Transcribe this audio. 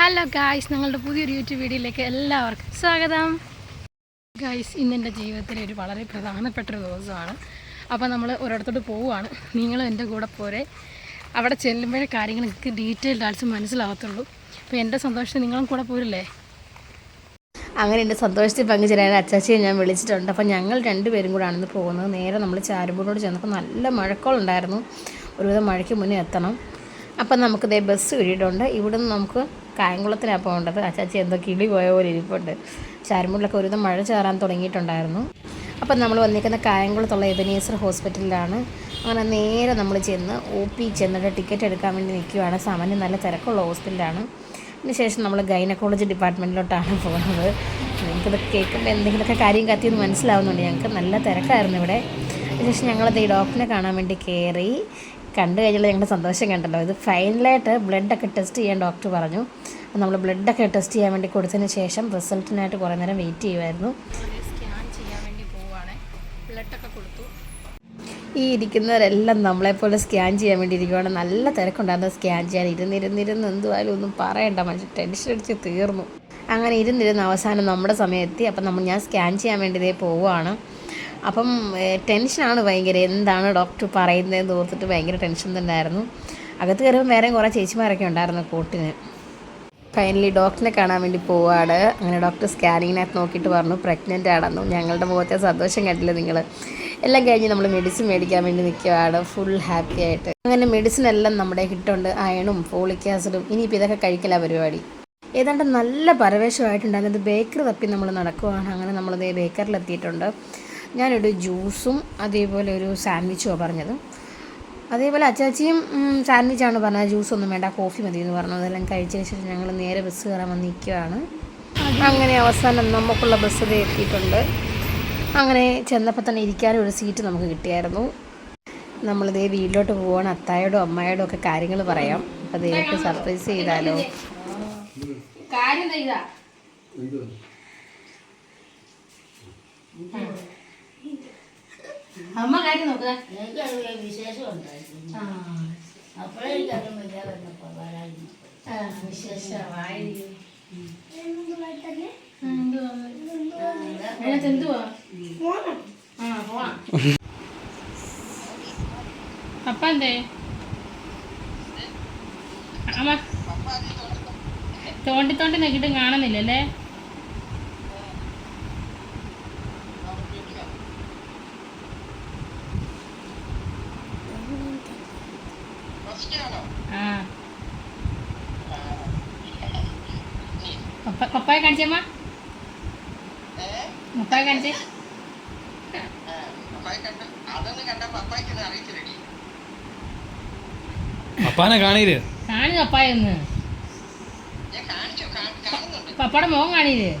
Hello guys ഞങ്ങളുടെ പുതിയൊരു YouTube വീഡിയോയിലേക്ക് എല്ലാവർക്കും സ്വാഗതം. ഗായ്സ് ഇന്ന് എന്റെ ജീവിതത്തിലെ ഒരു വളരെ പ്രധാനപ്പെട്ട ഒരു ദിവസമാണ്. അപ്പോൾ നമ്മൾ ഒരിടത്തോട്ട് പോവുകയാണ്. നിങ്ങൾ എന്റെ കൂടെ പോരെ. അവിടെ ചെല്ലുമ്പോഴേ കാര്യങ്ങൾ എനിക്ക് ഡീറ്റെയിൽഡ് ആയിട്ട് മനസ്സിലാകത്തുള്ളൂ. അപ്പോൾ എന്റെ സന്തോഷത്തിൽ നിങ്ങളും കൂടെ പോരില്ലേ? അങ്ങനെ എന്റെ സന്തോഷത്തിൽ പങ്കുചേരാൻ അച്ചാച്ചിയെ ഞാൻ വിളിച്ചിട്ടുണ്ട്. അപ്പോൾ ഞങ്ങൾ രണ്ടുപേരും കൂടെ ആണെന്ന് പോകുന്നത്. നേരെ നമ്മൾ ചാരുമ്പൂടിനോട് ചെന്നപ്പോൾ നല്ല മഴക്കോളുണ്ടായിരുന്നു ഒരുവിധം മഴയ്ക്ക് മുന്നേ എത്തണം. അപ്പം നമുക്കിതേ ബസ് കിട്ടിയിട്ടുണ്ട്. ഇവിടുന്ന് നമുക്ക് കായംകുളത്തിനാണ് പോകേണ്ടത്. അച്ചാച്ചി എന്തോ കിളി പോയ പോലെ ഇരിപ്പുണ്ട്. ചാരുമ്പൂടിലൊക്കെ ഒരു മഴ ചേറാൻ തുടങ്ങിയിട്ടുണ്ടായിരുന്നു. അപ്പം നമ്മൾ വന്നിരിക്കുന്ന കായംകുളത്തുള്ള എബനീസർ ഹോസ്പിറ്റലിലാണ്. അങ്ങനെ നേരെ നമ്മൾ ചെന്ന് ഒ പി ചെന്നിട്ട് ടിക്കറ്റ് എടുക്കാൻ വേണ്ടി നിൽക്കുകയാണ് സാമാന്യം നല്ല തിരക്കുള്ള ഹോസ്പിറ്റലാണ്. അതിനുശേഷം നമ്മൾ ഗൈനക്കോളജി ഡിപ്പാർട്ട്മെന്റിലോട്ടാണ് പോകുന്നത്. നിങ്ങൾക്കിത് കേൾക്കുമ്പോൾ എന്തെങ്കിലുമൊക്കെ കാര്യം കത്തിയെന്ന് മനസ്സിലാവുന്നുണ്ട്. ഞങ്ങൾക്ക് നല്ല തിരക്കായിരുന്നു ഇവിടെ. അതിനുശേഷം ഞങ്ങളത് ഈ ഡോക്ടറിനെ കാണാൻ വേണ്ടി കയറി കണ്ടു കഴിഞ്ഞാൽ ഞങ്ങളുടെ സന്തോഷം കണ്ടല്ലോ. ഇത് ഫൈനലായിട്ട് ബ്ലഡൊക്കെ ടെസ്റ്റ് ചെയ്യാൻ ഡോക്ടർ പറഞ്ഞു. നമ്മൾ ബ്ലഡൊക്കെ ടെസ്റ്റ് ചെയ്യാൻ വേണ്ടി കൊടുത്തതിന് ശേഷം റിസൾട്ടിനായിട്ട് കുറേ നേരം വെയിറ്റ് ചെയ്യുമായിരുന്നു സ്കാൻ ചെയ്യാൻ വേണ്ടി കൊടുത്തു ഈ ഇരിക്കുന്നവരെല്ലാം നമ്മളെപ്പോലെ സ്കാൻ ചെയ്യാൻ വേണ്ടി ഇരിക്കുവാണ്. നല്ല തിരക്കുണ്ടായിരുന്നു സ്കാൻ ചെയ്യാൻ. ഇരുന്നിരുന്നിരുന്ന് എന്തുവായാലും ഒന്നും പറയണ്ട മനുഷ്യൻ ടെൻഷൻ അടിച്ച് തീർന്നു. അങ്ങനെ ഇരുന്നിരുന്ന് അവസാനം നമ്മുടെ സമയത്തി അപ്പം നമ്മൾ ഞാൻ സ്കാൻ ചെയ്യാൻ വേണ്ടി ഇതേ പോവുകയാണ് അപ്പം ടെൻഷനാണ് ഭയങ്കര. എന്താണ് ഡോക്ടർ പറയുന്നതെന്ന് ഓർത്തിട്ട് ഭയങ്കര ടെൻഷൻ തന്നെ ആയിരുന്നു അകത്ത് കയറുമ്പോൾ വേറെ കുറേ ചേച്ചിമാരൊക്കെ ഉണ്ടായിരുന്നു കൂട്ടിന്. ഫൈനലി ഡോക്ടറിനെ കാണാൻ വേണ്ടി പോവാണ്. അങ്ങനെ ഡോക്ടർ സ്കാനിങ്ങിനകത്ത് നോക്കിയിട്ട് പറഞ്ഞു പ്രഗ്നന്റ് ആണെന്നു ഞങ്ങളുടെ മുഖത്തെ സന്തോഷം കണ്ടില്ല നിങ്ങൾ എല്ലാം കഴിഞ്ഞ് നമ്മൾ മെഡിസിൻ മേടിക്കാൻ വേണ്ടി നിൽക്കുകയാണ് ഫുൾ ഹാപ്പി ആയിട്ട്. അങ്ങനെ മെഡിസിൻ എല്ലാം നമ്മുടെ കിട്ടുണ്ട് അയണും ഫോളിക് ആസിഡും ഇനിയിപ്പോൾ ഇതൊക്കെ കഴിക്കില്ല പരിപാടി. ഏതാണ്ട് നല്ല പരവേശമായിട്ടുണ്ടായിരുന്നത് ബേക്കറി തപ്പി നമ്മൾ നടക്കുവാണ്. അങ്ങനെ നമ്മളത് ബേക്കറിലെത്തിയിട്ടുണ്ട് ഞാനൊരു ജ്യൂസും അതേപോലെ ഒരു സാൻഡ്വിച്ചുമാണ് പറഞ്ഞത്. അതേപോലെ അച്ചാച്ചിയും സാൻഡ്വിച്ചാണ് പറഞ്ഞത് ജ്യൂസൊന്നും വേണ്ട കോഫി മതി എന്ന് പറഞ്ഞു അതെല്ലാം കഴിച്ചതിന് ശേഷം ഞങ്ങൾ നേരെ ബസ് കയറാൻ വന്ന് നിൽക്കുകയാണ് അങ്ങനെ അവസാനം നമുക്കുള്ള ബസ് ദേ എത്തിയിട്ടുണ്ട്. അങ്ങനെ ചെന്നപ്പോൾ തന്നെ ഇരിക്കാനും ഒരു സീറ്റ് നമുക്ക് കിട്ടിയായിരുന്നു. നമ്മളിതേ വീട്ടിലോട്ട് പോവാണ്. അത്തായോടും അമ്മായോടും ഒക്കെ കാര്യങ്ങൾ പറയാം. അപ്പോൾ ദൈവത്തെ സർപ്രൈസ് ചെയ്താലോ? കാര്യം ചെയ്താ അമ്മ കാര്യം നോക്കുക വിശേഷം ഉണ്ടായിരുന്നു. വരായിരുന്നു വിശേഷമായിരിക്കും എന്തേ? അമ്മ തോണ്ടി തോണ്ടി നോക്കിയിട്ട് കാണുന്നില്ലല്ലേ? പപ്പായ കാണിച്ചമ്മ പപ്പായ കാണിച്ചേ പപ്പാനെ കാണീര് കാണു പപ്പായ ഒന്ന്? പപ്പയുടെ മോൻ കാണിയില്ലേ?